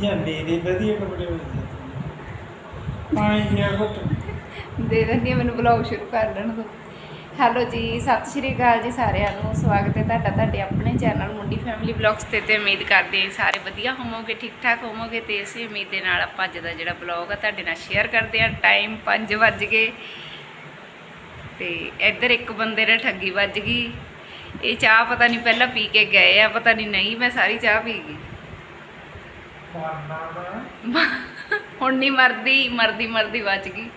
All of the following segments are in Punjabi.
ਜਾਂਦੇ ਦੇ ਵਧੀਆ ਕੱਪੜੇ ਮਿਲਦੇ ਪਾਣੀ ਦੀਆਂ ਘੁੱਟ। ਦੇ ਦਿੰਦੀ ਮੈਨੂੰ ਬਲੌਗ ਸ਼ੁਰੂ ਕਰ ਲੈਣ ਦੋ ਹੈਲੋ ਜੀ, ਸਤਿ ਸ਼੍ਰੀ ਅਕਾਲ ਜੀ ਸਾਰਿਆਂ ਨੂੰ। ਸਵਾਗਤ ਹੈ ਤੁਹਾਡਾ ਤੁਹਾਡੇ ਆਪਣੇ ਚੈਨਲ ਮੁੰਡੀ ਫੈਮਿਲੀ ਬਲੌਗਸ ਤੇ ਤੇ ਉਮੀਦ ਕਰਦੇ ਹਾਂ ਸਾਰੇ ਵਧੀਆ ਹੋਵੋਗੇ ਠੀਕ ਠਾਕ ਹੋਵੋਗੇ, ਤੇ ਇਸੇ ਉਮੀਦ ਦੇ ਨਾਲ ਆਪਾਂ ਅੱਜ ਦਾ ਜਿਹੜਾ ਬਲੌਗ ਆ, ਤੁਹਾਡੇ ਨਾਲ ਸ਼ੇਅਰ ਕਰਦੇ ਹਾਂ। ਟਾਈਮ 5 ਵੱਜ ਗਏ। ਤੇ ਇੱਧਰ ਇੱਕ ਬੰਦੇ ਨੇ ਠੱਗੀ ਵੱਜ ਗਈ। ਇਹ ਚਾਹ ਪਤਾ ਨਹੀਂ ਪਹਿਲਾਂ ਪੀ ਕੇ ਗਏ ਆ, ਪਤਾ ਨਹੀਂ ਨਹੀਂ, ਮੈਂ ਸਾਰੀ ਚਾਹ ਪੀ ਗਈ। ਹੁਣ ਨਹੀਂ ਮਰਦੀ ਮਰਦੀ ਮਰਦੀ ਬਚ ਗਈ।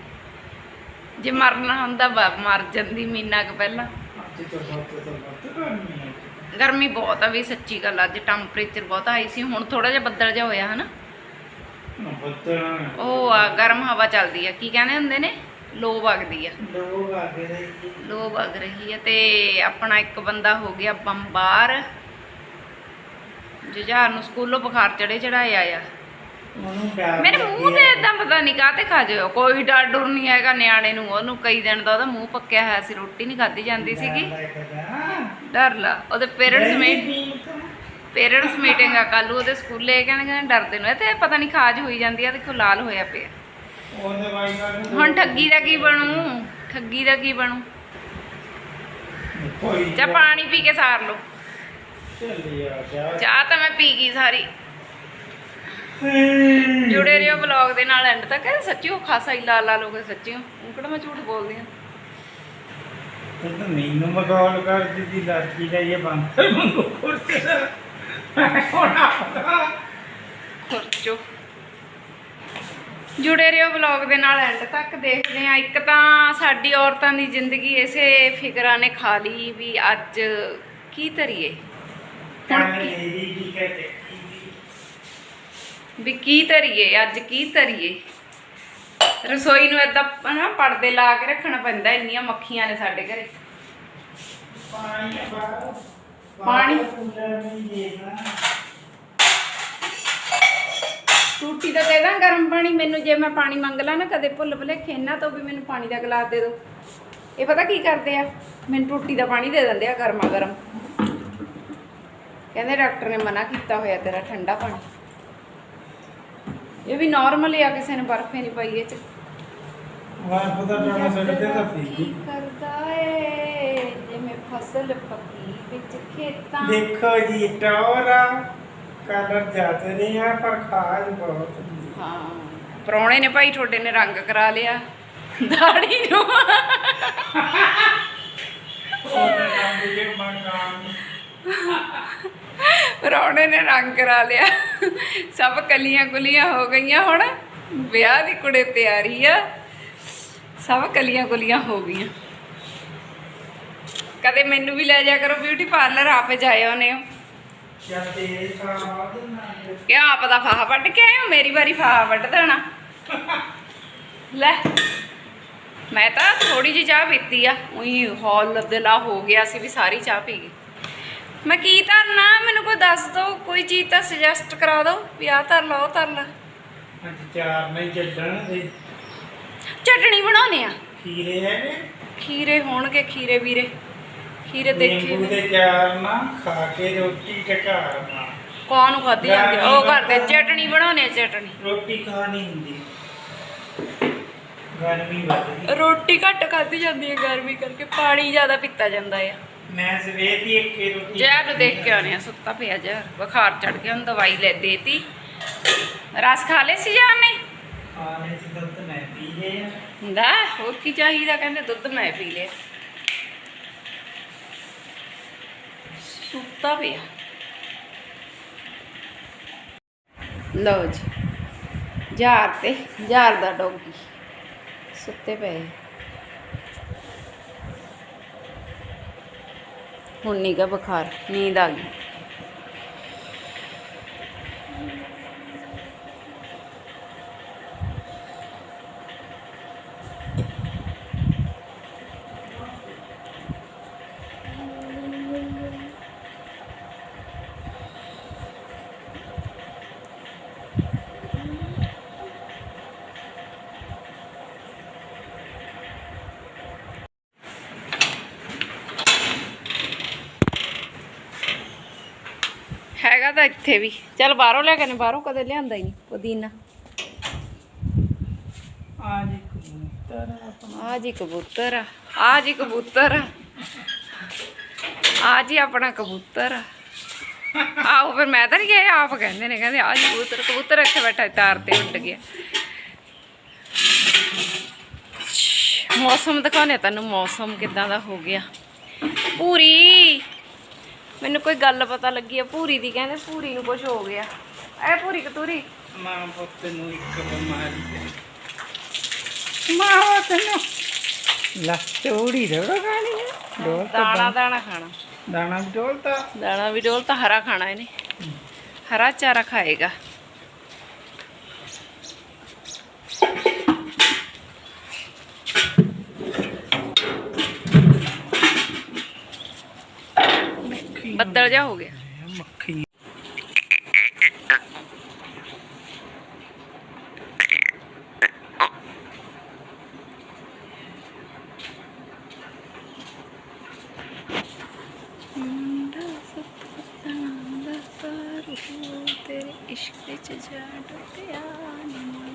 ਜੇ ਮਰਨਾ ਹੁੰਦਾ ਮਰ ਜਾਂਦੀ ਮਹੀਨਾ ਕੁ ਪਹਿਲਾਂ। ਗਰਮੀ ਬਹੁਤ ਆ ਵੀ ਸੱਚੀ ਗੱਲ ਅੱਜ ਟੈਂਪਰੇਚਰ ਬਹੁਤ ਆਈ ਸੀ ਹੁਣ ਥੋੜਾ ਜਿਹਾ ਬੱਦਲ ਜਿਹਾ ਹੋਇਆ ਹਨਾ। ਉਹ ਆ ਗਰਮ ਹਵਾ ਚੱਲਦੀ ਆ ਕੀ ਕਹਿੰਦੇ ਹੁੰਦੇ ਨੇ? ਲੋ ਵਗਦੀ ਆ। ਨੇ ਜੀ ਲੋ ਵਗ ਰਹੀ ਆ ਤੇ ਆਪਣਾ ਇੱਕ ਬੰਦਾ ਹੋ ਗਿਆ ਬੰਬਾਰ। ਜੁਝਾਰ ਨੂੰ ਸਕੂਲੋਂ ਬੁਖਾਰ ਚੜੇ ਚੜਾਇਆ ਆ। ਉਹਨੂੰ ਪਿਆਰ ਮੇਰੇ ਮੂੰਹ ਤੇ ਇਦਾਂ ਪਤਾ ਨਹੀਂ ਕਾਤੇ ਖਾ ਜਿਓ ਕੋਈ ਡਰ ਡਰ ਨਹੀਂ ਹੈਗਾ ਨਿਆਣੇ ਨੂੰ ਉਹਨੂੰ ਕਈ ਦਿਨ ਦਾ ਉਹਦਾ ਮੂੰਹ ਪੱਕਿਆ ਹੋਇਆ ਸੀ ਰੋਟੀ ਨਹੀਂ ਖਾਧੀ ਜਾਂਦੀ ਸੀਗੀ। ਡਰ ਲਾ ਉਹਦੇ ਪੇਰੈਂਟਸ ਮੀਟ ਪੇਰੈਂਟਸ ਮੀਟਿੰਗ ਆ ਕੱਲ ਉਹਦੇ ਸਕੂਲੇ ਕਹਿੰਦੇ ਕਹਿੰਦੇ ਡਰਦੇ ਨੂੰ ਤੇ ਪਤਾ ਨਹੀਂ ਖਾਜ ਹੋਈ ਜਾਂਦੀ ਆ ਦੇਖੋ ਲਾਲ ਹੋਇਆ ਪਿਆ। ਹੁਣ ਠੱਗੀ ਦਾ ਕੀ ਬਣੂ? ਠੱਗੀ ਦਾ ਕੀ ਬਣੂ? ਚਾ ਪਾਣੀ ਪੀ ਕੇ ਸਾਰ ਲਓ। ਜਾ ਚਾਹ ਤਾਂ ਮੈਂ ਪੀ ਗਈ ਸਾਰੀ। ਜੁੜੇ ਰਹੋ ਵਲੌਗ ਦੇ ਨਾਲ ਐਂਡ ਤੱਕ। ਸੱਚੀ ਉਹ ਖਾਸਾ ਹੀ ਲਾਲ ਲਾਲ ਹੋ ਸੱਚੀ ਉਹ ਕਿਹੜਾ ਮੈਂ ਝੂਠ ਬੋਲਦੀ ਆ ਤੂੰ ਤਾਂ ਮੈਨੂੰ ਮਗਾਲ ਕਰ ਦਿੱਤੀ ਲਾਠੀ ਦਾ ਇਹ ਬੰਦ। ਮੰਗੋ ਕੁਰਤੇ ਦਾ। ਹੋਣਾ ਖੁਰਚੋ। ਜੁੜੇ ਰਹੋ ਵਲੌਗ ਦੇ ਨਾਲ ਐਂਡ ਤੱਕ। ਦੇਖਦੇ ਆ ਇੱਕ ਤਾਂ ਸਾਡੀ ਔਰਤਾਂ ਦੀ ਜ਼ਿੰਦਗੀ ਇਸੇ ਫਿਕਰਾਂ ਨੇ ਖਾ ਲਈ ਵੀ ਅੱਜ ਕੀ ਧਰੀਏ? ਦੀ ਕਹਤੇ ਵੀ ਕੀ ਧਰੀਏ ਅੱਜ ਕੀ ਧਰੀਏ? ਰਸੋਈ ਨੂੰ ਏਦਾਂ ਨਾ ਪਰਦੇ ਲਾ ਕੇ ਰੱਖਣਾ ਪੈਂਦਾ ਇੰਨੀਆਂ ਮੱਖੀਆਂ ਨੇ ਸਾਡੇ ਘਰੇ। ਪਾਣੀ ਬਾਹਰ। ਪਾਣੀ? ਕੂਲਰ ਨਹੀਂ ਦੇਖਣਾ ਟੂਟੀ ਦਾ ਦੇ ਦਾਂ ਗਰਮ ਪਾਣੀ। ਮੈਨੂੰ ਜੇ ਮੈਂ ਪਾਣੀ ਮੰਗ ਲਾਂ ਨਾ ਕਦੇ ਭੁੱਲ ਭੁਲੇਖੇ ਇਹਨਾਂ ਤੋਂ ਵੀ ਮੈਨੂੰ ਪਾਣੀ ਦਾ ਗਲਾਸ ਦੇ ਦਿਓ ਇਹ ਪਤਾ ਕੀ ਕਰਦੇ ਆ? ਮੈਨੂੰ ਟੂਟੀ ਦਾ ਪਾਣੀ ਦੇ ਦਿੰਦੇ ਆ ਗਰਮਾ ਗਰਮ ਕਹਿੰਦੇ ਡਾਕਟਰ ਨੇ ਮਨਾ ਕੀਤਾ ਹੋਇਆ ਤੇਰਾ ਠੰਡਾ ਪਾਣੀ। ਇਹ ਵੀ ਨਾਰਮਲ ਆ ਕਿਸੇ ਨੇ ਬਰਫ ਨਹੀਂ ਪਾਈ ਇਹ ਚ। ਵਾਰ ਪਤਾ ਟਾਣਾ ਸੜਦੇ ਤਾਂ ਕੀ ਫੀਗੀ ਕਰਦਾ ਏ? ਜਿਵੇਂ ਫਸਲ ਪੱਕੀ ਵਿੱਚ ਖੇਤਾਂ ਦੇਖੋ ਜੀ ਟੋਰਾ ਕਲਰ ਜਾਤੇ ਨਹੀਂ ਆ ਪਰ ਖਾਜ ਬਹੁਤ ਹੁੰਦੀ ਹਾਂ ਪ੍ਰਾਹੁਣੇ ਨੇ ਭਾਈ ਤੁਹਾਡੇ ਨੇ ਰੰਗ ਕਰਾ ਲਿਆ। ਦਾੜੀ ਨੂੰ। ਉਹਨੇ ਪ੍ਰਾਹੁਣੇ ਨੇ ਰੰਗ ਕਰਾ ਲਿਆ। ਸਭ ਕਲੀਆਂ ਕੁਲੀਆਂ ਹੋ ਗਈਆਂ ਹੁਣ। ਵਿਆਹ ਦੀ ਕੁੜੇ ਤਿਆਰੀ ਆ। ਸਭ ਕਲੀਆਂ ਕੁਲੀਆਂ ਹੋ ਗਈਆਂ। ਕਦੇ ਮੈਨੂੰ ਵੀ ਲੈ ਜਾ ਕਰੋ ਬਿਊਟੀ ਪਾਰਲਰ ਆਪੇ ਜਾਏ ਉਹਨੇ। ਜਦ ਕਿ ਆਪ ਦਾ ਫਾਹਾ ਵੱਢ ਕੇ ਆਏ ਹੋ? ਮੇਰੀ ਵਾਰੀ ਫਾਹਾ ਵੱਢ ਦੇਣਾ। ਲੈ, ਮੈਂ ਤਾਂ ਥੋੜੀ ਜਿਹੀ ਚਾਹ ਪੀਤੀ ਆ। ਉਹੀ ਹੌਲ ਦਿਲਾ ਹੋ ਗਿਆ ਸੀ ਵੀ ਸਾਰੀ ਚਾਹ ਪੀ ਗਈ। ਮੈਂ ਕੀ ਧਰਨਾ? ਮੈਨੂੰ ਕੋਈ ਦੱਸ ਦਿਓ ਕੋਈ ਚੀਜ਼ ਤਾਂ ਸੁਜੈਸਟ ਕਰਾ ਦਿਓ ਵੀ ਆਹ ਧਰ ਲਾ ਉਹ ਧਰ ਲਾ। ਅੱਜ ਚਾਰ ਨਹੀਂ ਚੱਲਣ ਦੇ। ਚਟਣੀ ਬਣਾਉਣੇ ਆ। ਖੀਰੇ ਹੈਗੇ? ਖੀਰੇ ਹੋਣਗੇ ਖੀਰੇ ਵੀਰੇ। ਖੀਰੇ ਦੇਖੇ ਨਿੰਬੂ ਦੇ ਚਾਰ ਨਾ ਖਾ ਕੇ ਰੋਟੀ ਟਕਾਰਨਾ ਕੌਣ ਨੂੰ ਖਾਧੀ ਜਾਂਦੀ ਆ? ਉਹ ਕਰਦੇ ਚਟਣੀ ਬਣਾਉਣੇ ਆ ਚਟਣੀ। ਰੋਟੀ ਖਾਣੀ ਹੁੰਦੀ। ਗਰਮੀ ਰੋਟੀ ਘੱਟ ਖਾਧੀ ਜਾਂਦੀ ਹੈ ਗਰਮੀ ਕਰਕੇ ਪਾਣੀ ਜ਼ਿਆਦਾ ਪੀਤਾ ਜਾਂਦਾ ਆ। ਮੈਂ ਸਵੇਰ ਦੀ ਇੱਕ ਰੋਟੀ ਜ਼ਹਿਰ ਨੂੰ ਦੇਖ ਕੇ ਆਉਣੇ ਆ ਸੁੱਤਾ ਪਿਆ ਜ਼ਹਿਰ ਬੁਖਾਰ ਚੜ ਗਿਆ ਹੁਣ ਦਵਾਈ ਲੈ ਦੇਤੀ। ਰਸ ਖਾ ਲੈ ਸੀ ਜਾਨ ਨੇ? ਆਨੇ ਚ ਦੁੱਧ ਮੈਂ ਪੀ ਲਿਆ। ਹੁੰਦਾ ਹੋਰ ਕੀ ਚਾਹੀਦਾ ਕਹਿੰਦੇ ਦੁੱਧ ਮੈਂ ਪੀ ਲਿਆ। ਸੁੱਤਾ ਪਿਆ। ਲਓ ਜੀ ਜਾਰ ਤੇ ਜਾਰ ਦਾ ਡੋਗੀ। ਸੁੱਤੇ ਪਏ। ਹੁਣ ਨੀ ਗਾ ਬੁਖਾਰ ਨੀਂਦ ਆ ਗਈ। ਤਾਂ ਇੱਥੇ ਵੀ। ਚੱਲ ਬਾਹਰੋਂ ਲੈ ਕੇ ਨੇ ਬਾਹਰੋਂ ਕਦੇ ਲਿਆਂਦਾ ਹੀ ਨਹੀਂ ਪੁਦੀਨਾ। ਆ ਜੀ ਕਬੂਤਰ ਆ ਜੀ ਕਬੂਤਰ ਆ ਜੀ ਕਬੂਤਰ। ਆ ਜੀ ਆਪਣਾ ਕਬੂਤਰ। ਆ ਆਓ ਫਿਰ ਮੈਂ ਤਾਂ ਨਹੀਂ ਗਿਆ ਆਪ ਕਹਿੰਦੇ ਨੇ ਕਹਿੰਦੇ ਆ ਜੀ ਕਬੂਤਰ ਕਬੂਤਰ ਇੱਥੇ ਬੈਠਾ ਤਾਰ ਤੇ ਉੱਡ ਗਿਆ। ਮੌਸਮ ਦਿਖਾਉਣੇ ਤੈਨੂੰ ਮੌਸਮ ਕਿਦਾਂ ਦਾ ਹੋ ਗਿਆ। ਪੂਰੀ ਮੈਨੂੰ ਕੋਈ ਗੱਲ ਪਤਾ ਲੱਗੀ ਆ ਪੂਰੀ ਦੀ ਕਹਿੰਦੇ ਪੂਰੀ ਨੂੰ ਕੁਝ ਹੋ ਗਿਆ। ਐ ਪੂਰੀ ਕਤੂਰੀ। ਮਾਂ ਪੁੱਤ ਨੂੰ ਇੱਕ ਬਿਮਾਰੀ ਮਾਂ ਪੁੱਤ ਨੂੰ ਲਾ ਤੋੜੀ ਰੋੜਾ ਖਾਣੀ ਹੈ ਡੋਲ ਦਾਣਾ ਦਾਣਾ ਖਾਣਾ। ਦਾਣਾ ਵੀ ਡੋਲਤਾ। ਦਾਣਾ ਵੀ ਡੋਲ ਤਾਂ ਹਰਾ ਖਾਣਾ ਇਹਨੇ। ਹਰਾ ਚਾਰਾ ਖਾਏਗਾ। ਬੱਦਲ ਜਾ ਹੋ ਗਿਆ। ਮੱਖੀ ਤੇਰੇ ਇਸ਼ਕ ਚ ਜਾ ਡੁੱਬਿਆ ਨੀ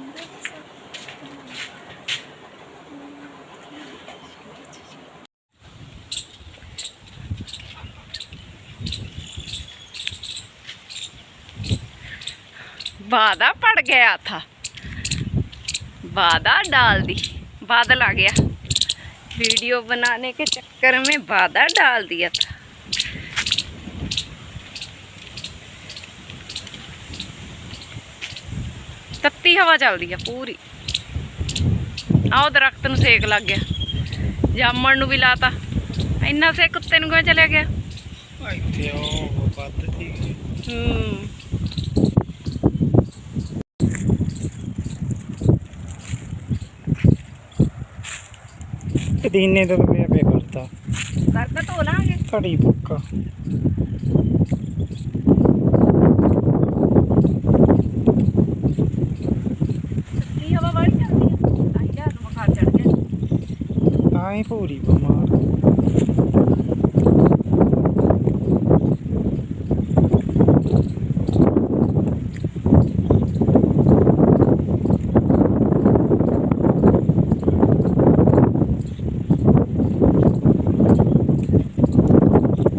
वादा पड़ गया था वादा डाल दी बादल आ गया वीडियो बनाने के चक्कर में वादा डाल दिया था ਤੱਤੀ ਹਵਾ ਚੱਲਦੀ ਆ ਪੂਰੀ ਆਹ ਦਰਖਤ ਨੂੰ ਸੇਕ ਲੱਗ ਗਿਆ ਜਾਮਣ ਨੂੰ ਵੀ ਲਾਤਾ ਇੰਨਾ ਸੇ ਕੁੱਤੇ ਨੂੰ ਕਿਉਂ ਚਲਿਆ ਗਿਆ ਇੱਥੇ ਉਹ ਵੱਧ ਸੀ ਹੂੰ ਪਦੀਨੇ ਤੋਂ ਪਿਆ ਪਿਆ ਕਰਤਾ ਕਰਦਾ ਧੋ ਲਾਂਗੇ। ਘੜੀ ਪੱਕਾ ਤੱਤੀ ਹਵਾ ਵਾਲੀ ਚੱਲਦੀ ਆ। ਤਾਂ ਹੀ ਯਾਰ ਨੂੰ ਬੁਖਾਰ ਚੜ ਗਿਆ। ਤਾਂ ਹੀ ਪੂਰੀ ਬਿਮਾਰ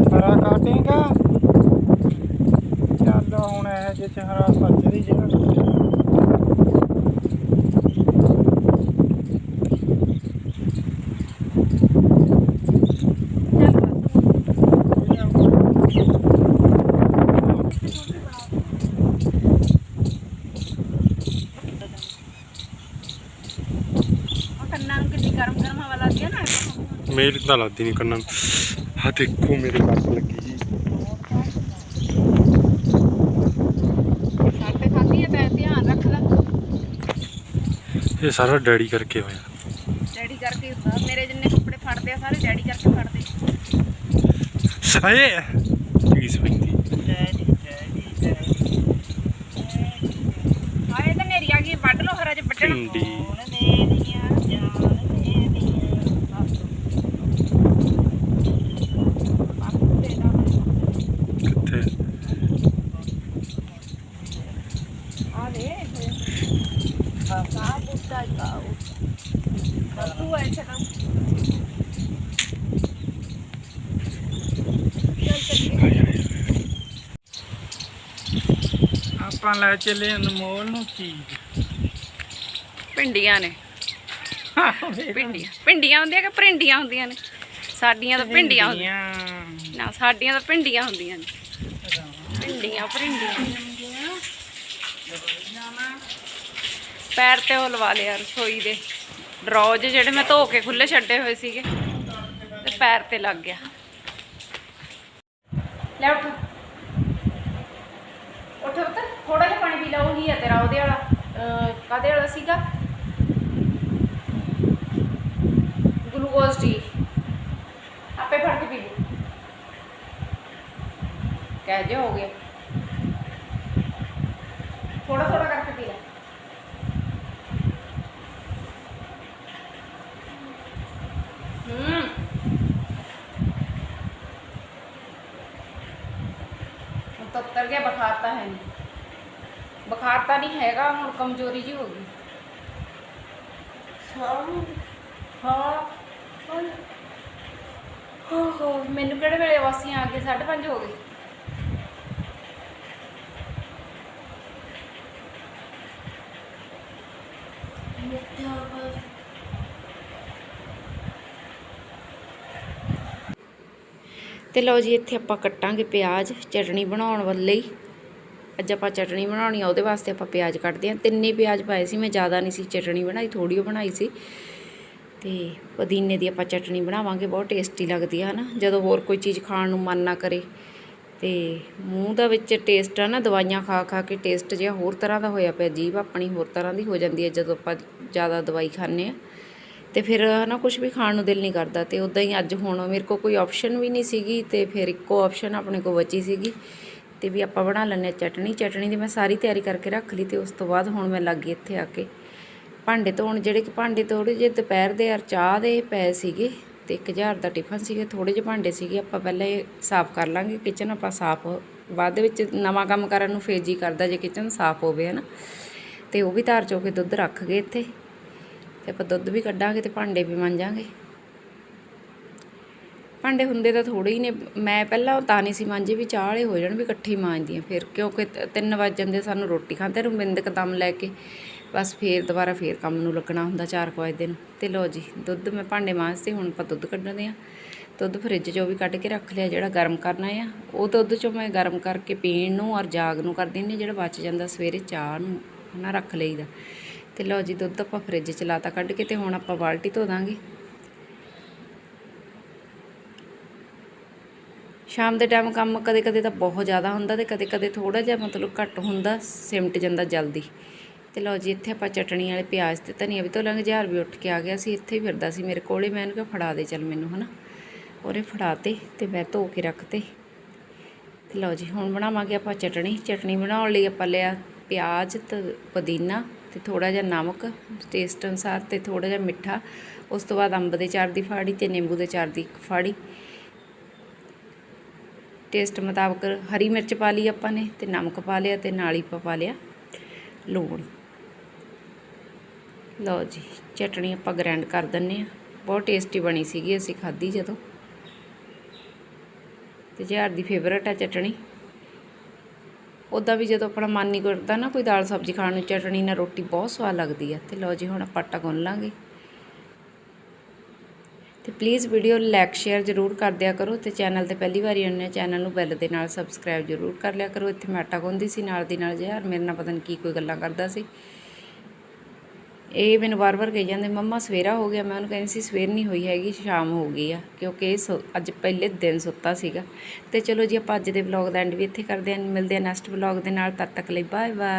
ਹਰਾ ਕਾਟੇਗਾ ਚੱਲ ਹੁਣ ਇਹ ਜੇ ਚ ਹਰਾ ਸੱਜ ਦੀ ਜਗ੍ਹਾ ਚੱਲ ਬਸ ਉਹ ਕੰਨਾਂ ਨੂੰ ਕਿੰਨੀ ਗਰਮ ਗਰਮ ਹਵਾ ਲੱਗਦੀ ਆ ਨਾ ਮੇਰੀ ਤਾਂ ਲੱਗਦੀ ਨਹੀਂ ਕੰਨਾਂ ਨੂੰ। ਆ ਦੇਖੋ ਮੇਰੇ ਕੱਟ ਲੱਗੀ ਜੀ। ਸਾਡੇ ਖਾਦੀ ਆ ਤਾਂ ਧਿਆਨ ਰੱਖ ਲੈ। ਇਹ ਸਾਰਾ ਡੈਡੀ ਕਰਕੇ ਹੋਇਆ। ਡੈਡੀ ਕਰਕੇ ਹੁੰਦਾ ਮੇਰੇ ਜਿੰਨੇ ਕੱਪੜੇ ਫੜਦੇ ਆ ਸਾਰੇ ਡੈਡੀ ਕਰਕੇ ਫੜਦੇ। ਸਾਏ ਚੀਜ਼ ਪੈਂਦੀ। ਆਏ ਤਾਂ ਨੇਰੀ ਆ ਗਈ ਵੱਢ ਲੋ ਹਰਾ ਜੇ ਵੱਢਣ ਭਿੰਡੀ ਕਿੱਥੇ ਆ ਦੇ ਆ ਕਾ ਬੁੱਤਾ ਕਾਉ ਤੂੰ ਐਸੇ ਨਾ ਚੱਲ ਚੱਲ ਆਪਾਂ ਲੈ ਚੱਲੇ ਅਨਮੋਲ ਨੂੰ ਚੀਜ਼। ਪਿੰਡੀਆਂ ਨੇ। ਪਿੰਡੀਆਂ ਪਿੰਡੀਆਂ ਹੁੰਦੀਆਂ ਕਿ ਭਰਿੰਡੀਆਂ ਹੁੰਦੀਆਂ ਨੇ? ਸਾਡੀਆਂ ਤਾਂ ਪਿੰਡੀਆਂ ਹੁੰਦੀਆਂ। ਨਾ ਸਾਡੀਆਂ ਤਾਂ ਪਿੰਡੀਆਂ ਹੁੰਦੀਆਂ ਨੇ। ਪਿੰਡੀਆਂ ਭਰਿੰਡੀਆਂ। ਪੈਰ ਤੇ ਉਹ ਲਵਾ ਲਿਆ ਰਸੋਈ ਦੇ। ਡਰੋਜ ਜਿਹੜੇ ਮੈਂ ਧੋ ਕੇ ਖੁੱਲੇ ਛੱਡੇ ਹੋਏ ਸੀਗੇ ਤੇ ਪੈਰ ਤੇ ਲੱਗ ਗਿਆ। ਲੈ ਉੱਠ। ਉੱਠ ਉੱਠ ਥੋੜਾ ਜਿਹਾ ਪਾਣੀ ਪੀ ਲਾ ਉਹੀ ਆ ਤੇਰਾ ਉਹਦੇ ਵਾਲਾ ਅਹ, ਕਾਹਦੇ ਵਾਲਾ ਸੀਗਾ? ਗਲੂਕੋਜ਼ ਡੀ ਆਪੇ ਫੜ ਕੇ ਪੀ ਲਓ ਕਹਿ ਜੇ ਹੋ ਗਿਆ ਥੋੜਾ ਥੋੜਾ ਕਰਕੇ ਪੀ ਲੈ ਹੂੰ ਤੱਤਰ ਉਤਰ ਗਿਆ ਬੁਖਾਰ ਤਾਂ ਹੈ ਨਹੀਂ। ਬੁਖਾਰ ਤਾਂ ਨਹੀਂ ਹੈਗਾ ਹੁਣ ਕਮਜ਼ੋਰੀ ਜੀ ਹੋ ਗਈ। ਹਾਂ ਹਾਂ ਹੋ। ਹੋ ਮੈਨੂੰ ਕਿਹੜੇ ਵੇਲੇ ਵਾਸੀਆਂ ਆ ਗਏ? 5:30 ਹੋ ਗਏ। ਤੇ ਲਓ ਜੀ, ਇੱਥੇ ਆਪਾਂ ਕੱਟਾਂਗੇ ਪਿਆਜ਼ ਚਟਣੀ ਬਣਾਉਣ ਵੱਲੇ ਹੀ। ਅੱਜ ਆਪਾਂ ਚਟਣੀ ਬਣਾਉਣੀ ਆ, ਉਹਦੇ ਵਾਸਤੇ ਆਪਾਂ ਪਿਆਜ਼ ਕੱਟਦੇ ਹਾਂ। ਤਿੰਨੇ ਪਿਆਜ਼ ਪਾਏ ਸੀ, ਮੈਂ ਜ਼ਿਆਦਾ ਨਹੀਂ ਸੀ ਚਟਣੀ ਬਣਾਈ ਥੋੜੀ ਉਹ ਬਣਾਈ ਸੀ। ਤੇ ਪੁਦੀਨੇ ਦੀ ਆਪਾਂ ਚਟਣੀ ਬਣਾਵਾਂਗੇ, ਬਹੁਤ ਟੇਸਟੀ ਲੱਗਦੀ ਆ, ਹਨਾ? ਜਦੋਂ ਹੋਰ ਕੋਈ ਚੀਜ਼ ਖਾਣ ਨੂੰ ਮਨ ਨਾ ਕਰੇ। ਤੇ ਮੂੰਹ ਦਾ ਵਿੱਚ ਟੇਸਟ ਆ ਨਾ, ਦਵਾਈਆਂ ਖਾ ਖਾ ਕੇ ਟੇਸਟ ਜਿਹਾ ਹੋਰ ਤਰ੍ਹਾਂ ਦਾ ਹੋਇਆ ਪਿਆ, ਜੀਭ ਆਪਣੀ ਹੋਰ ਤਰ੍ਹਾਂ ਦੀ ਹੋ ਜਾਂਦੀ ਹੈ ਜਦੋਂ ਆਪਾਂ ਜ਼ਿਆਦਾ ਦਵਾਈ ਖਾਂਦੇ ਆ। ਤੇ ਫਿਰ ਹਨਾ ਕੁਝ ਵੀ ਖਾਣ ਨੂੰ ਦਿਲ ਨਹੀਂ ਕਰਦਾ ਤੇ ਉਦਾਂ ਹੀ ਅੱਜ ਹੁਣ ਮੇਰੇ ਕੋਲ ਕੋਈ ਆਪਸ਼ਨ ਵੀ ਨਹੀਂ ਸੀਗੀ ਤੇ ਫਿਰ ਇੱਕੋ ਆਪਸ਼ਨ ਆਪਣੇ ਕੋਲ ਬਚੀ ਸੀਗੀ ਤੇ ਵੀ ਆਪਾਂ ਬਣਾ ਲੈਂਦੇ ਹਾਂ ਚਟਣੀ ਚਟਣੀ ਦੀ ਮੈਂ ਸਾਰੀ ਤਿਆਰੀ ਕਰਕੇ ਰੱਖ ਲਈ ਤੇ ਉਸ ਤੋਂ ਬਾਅਦ ਹੁਣ ਮੈਂ ਲੱਗੀ ਇੱਥੇ ਆ ਕੇ ਭਾਂਡੇ ਧੋਣ, ਜਿਹੜੇ ਕਿ ਭਾਂਡੇ ਥੋੜੇ ਜਿਹੇ ਦੁਪਹਿਰ ਦੇ ਯਾਰ ਚਾਹ ਦੇ ਪਏ ਸੀਗੇ ਤੇ 1000 ਦਾ ਟਿਫਨ ਸੀਗੇ ਥੋੜੇ ਜਿਹੇ ਭਾਂਡੇ ਸੀਗੇ, ਆਪਾਂ ਪਹਿਲਾਂ ਇਹ ਸਾਫ਼ ਕਰ ਲਾਂਗੇ ਕਿਚਨ ਆਪਾਂ ਸਾਫ਼ ਬਾਅਦ ਦੇ ਵਿੱਚ ਨਵਾਂ ਕੰਮ ਕਰਨ ਨੂੰ ਫੇਰ ਜੀ ਕਰਦਾ ਜੇ ਕਿਚਨ ਸਾਫ਼ ਹੋਵੇ ਹਨਾ ਤੇ ਉਹ ਵੀ ਧਾਰ ਚੋ ਕੇ ਦੁੱਧ ਰੱਖ ਗਏ ਇੱਥੇ ਤੇ ਆਪਾਂ ਦੁੱਧ ਵੀ ਕੱਢਾਂਗੇ ਤੇ ਭਾਂਡੇ ਵੀ ਮਾਂਜਾਂਗੇ ਭਾਂਡੇ ਹੁੰਦੇ ਤਾਂ ਥੋੜੇ ਹੀ ਨੇ, ਮੈਂ ਪਹਿਲਾਂ ਤਾਂ ਨਹੀਂ ਸੀ ਮਾਂਜੇ ਵੀ ਚਾਹ ਵਾਲੇ ਹੋ ਜਾਣ ਵੀ ਇਕੱਠੇ ਹੀ ਮਾਂਜਦੀਆਂ ਫਿਰ, ਕਿਉਂਕਿ 3 ਵਜ ਜਾਂਦੇ ਸਾਨੂੰ ਰੋਟੀ ਖਾਂਦੇ ਰੁਮਿੰਦ ਦਮ ਲੈ ਕੇ ਬਸ ਫੇਰ ਦੁਬਾਰਾ ਫੇਰ ਕੰਮ ਨੂੰ ਲੱਗਣਾ ਹੁੰਦਾ 4 ਵਜੇ ਨੂੰ। ਤੇ ਲੋ ਜੀ, ਦੁੱਧ ਮੈਂ ਭਾਂਡੇ ਮਾਂਜਦੇ ਹੁਣ ਆਪਾਂ ਦੁੱਧ ਕੱਢਦੇ ਆ ਦੁੱਧ ਫਰਿੱਜ 'ਚੋਂ ਵੀ ਕੱਢ ਕੇ ਰੱਖ ਲਿਆ, ਜਿਹੜਾ ਗਰਮ ਕਰਨਾ ਆ, ਉਹ ਦੁੱਧ 'ਚੋਂ ਮੈਂ ਗਰਮ ਕਰਕੇ ਪੀਣ ਨੂੰ ਔਰ ਜਾਗ ਨੂੰ ਕਰ ਦਿੰਦੀ ਜਿਹੜਾ ਬਚ ਜਾਂਦਾ ਸਵੇਰੇ ਚਾਹ ਨੂੰ, ਹਨਾ, ਰੱਖ ਲਈਦਾ। ਤੇ ਲਓ ਜੀ ਦੁੱਧ ਆਪਾਂ ਫ੍ਰਿਜ 'ਚ ਲਾਤਾ ਕੱਢ ਕੇ ਤੇ ਹੁਣ ਆਪਾਂ ਬਾਲਟੀ ਧੋ ਦਾਂਗੇ। ਸ਼ਾਮ ਦੇ ਟਾਈਮ ਕੰਮ ਕਦੇ ਕਦੇ ਤਾਂ ਬਹੁਤ ਜ਼ਿਆਦਾ ਹੁੰਦਾ ਤੇ ਕਦੇ ਕਦੇ ਥੋੜਾ ਜਿਹਾ ਮਤਲਬ ਘੱਟ ਹੁੰਦਾ, ਸਿਮਟ ਜਾਂਦਾ ਜਲਦੀ। ਤੇ ਲਓ ਜੀ ਇੱਥੇ ਆਪਾਂ ਚਟਣੀ ਵਾਲੇ ਪਿਆਜ਼ ਤੇ ਧਨੀਆ ਵੀ ਧੋ ਧੋਲਾਂਗੇ ਜਹਾਰ ਵੀ ਉੱਠ ਕੇ ਆ ਗਿਆ ਸੀ, ਇੱਥੇ ਫਿਰਦਾ ਸੀ ਮੇਰੇ ਕੋਲੇ, ਮੈਂ ਇਹਨੂੰ ਕਿਹਾ ਫੜਾ ਦੇ ਚੱਲ ਮੈਨੂੰ ਹਨਾ। ਉਹਨੇ ਫੜਾਤੇ ਤੇ ਮੈਂ ਧੋ ਕੇ ਰੱਖਤੇ। ਤੇ ਲਓ ਜੀ ਹੁਣ ਬਣਾਵਾਂਗੇ ਆਪਾਂ ਚਟਣੀ ਚਟਣੀ ਬਣਾਉਣ ਲਈ ਆਪਾਂ ਲਿਆ ਪਿਆਜ਼ ਤੇ ਪੁਦੀਨਾ ਤੇ ਥੋੜਾ ਜਿਹਾ ਨਮਕ ਟੇਸਟ ਅਨੁਸਾਰ ਤੇ ਥੋੜਾ ਜਿਹਾ ਮਿੱਠਾ, ਉਸ ਤੋਂ ਬਾਅਦ ਅੰਬ ਦੇ ਚਾਰ ਦੀ ਫਾੜੀ ਤੇ ਨਿੰਬੂ ਦੇ ਚਾਰ ਦੀ ਇੱਕ ਫਾੜੀ। ਟੇਸਟ ਮੁਤਾਬਕ ਹਰੀ ਮਿਰਚ ਪਾ ਲਈ ਆਪਾਂ ਨੇ ਤੇ ਨਮਕ ਪਾ ਲਿਆ ਤੇ ਨਾਲ ਹੀ ਪਾ ਲਿਆ ਲੂਣ। ਲਓ ਜੀ, ਚਟਣੀ ਆਪਾਂ ਗ੍ਰਾਈਂਡ ਕਰ ਦਿੰਨੇ ਆ ਬਹੁਤ ਟੇਸਟੀ ਬਣੀ ਸੀਗੀ, ਅਸੀਂ ਖਾਧੀ ਜਦੋਂ। ਤੇ ਜਹਾਰ ਦੀ ਫੇਵਰਟ ਆ ਚਟਣੀ। ਉੱਦਾਂ ਵੀ ਜਦੋਂ ਆਪਣਾ ਮਨ ਨਹੀਂ ਕਰਦਾ ਨਾ ਕੋਈ ਦਾਲ ਸਬਜ਼ੀ ਖਾਣ ਨੂੰ, ਚਟਣੀ ਨਾਲ ਰੋਟੀ ਬਹੁਤ ਸਵਾਦ ਲੱਗਦੀ ਆ। ਤੇ ਲਓ ਜੀ, ਹੁਣ ਆਪਾਂ ਆਟਾ ਗੁੰਨ ਲਾਂਗੇ। ਤੇ ਪਲੀਜ਼ ਵੀਡੀਓ ਲਾਈਕ ਸ਼ੇਅਰ ਜ਼ਰੂਰ ਕਰ ਦਿਆ ਕਰੋ ਤੇ ਚੈਨਲ ਤੇ ਪਹਿਲੀ ਵਾਰੀ ਆਉਂਦੇ ਚੈਨਲ ਨੂੰ ਬੈਲ ਦੇ ਨਾਲ ਸਬਸਕ੍ਰਾਈਬ ਜ਼ਰੂਰ ਕਰ ਲਿਆ ਕਰੋ। ਇੱਥੇ ਮੈਂ ਆਟਾ ਗੁੰਨਦੀ ਸੀ, ਨਾਲ ਦੀ ਨਾਲ ਜੇ ਯਾਰ ਮੇਰੇ ਨਾਲ ਪਤਾ ਨਹੀਂ ਕੀ ਕੋਈ ਗੱਲਾਂ ਕਰਦਾ ਸੀ। ਇਹ ਮੈਨੂੰ ਵਾਰ-ਵਾਰ ਕਹੀ ਜਾਂਦੇ, ਮੰਮਾ, ਸਵੇਰਾ ਹੋ ਗਿਆ। ਮੈਂ ਉਹਨੂੰ ਕਹਿੰਦੀ ਸੀ, ਸਵੇਰ ਨਹੀਂ ਹੋਈ ਹੈਗੀ, ਸ਼ਾਮ ਹੋ ਗਈ ਆ। ਕਿਉਂਕਿ ਇਹ ਸੁ- ਅੱਜ ਪਹਿਲੇ ਦਿਨ ਸੁੱਤਾ ਸੀਗਾ। ਤੇ ਚਲੋ ਜੀ, ਆਪਾਂ ਅੱਜ ਦੇ ਵਲੌਗ ਦਾ ਐਂਡ ਵੀ ਇੱਥੇ ਕਰਦੇ ਹਾਂ ਮਿਲਦੇ ਹਾਂ ਨੈਕਸਟ ਵਲੌਗ ਦੇ ਨਾਲ। ਤਦ ਤੱਕ ਲਈ ਬਾਏ ਬਾਏ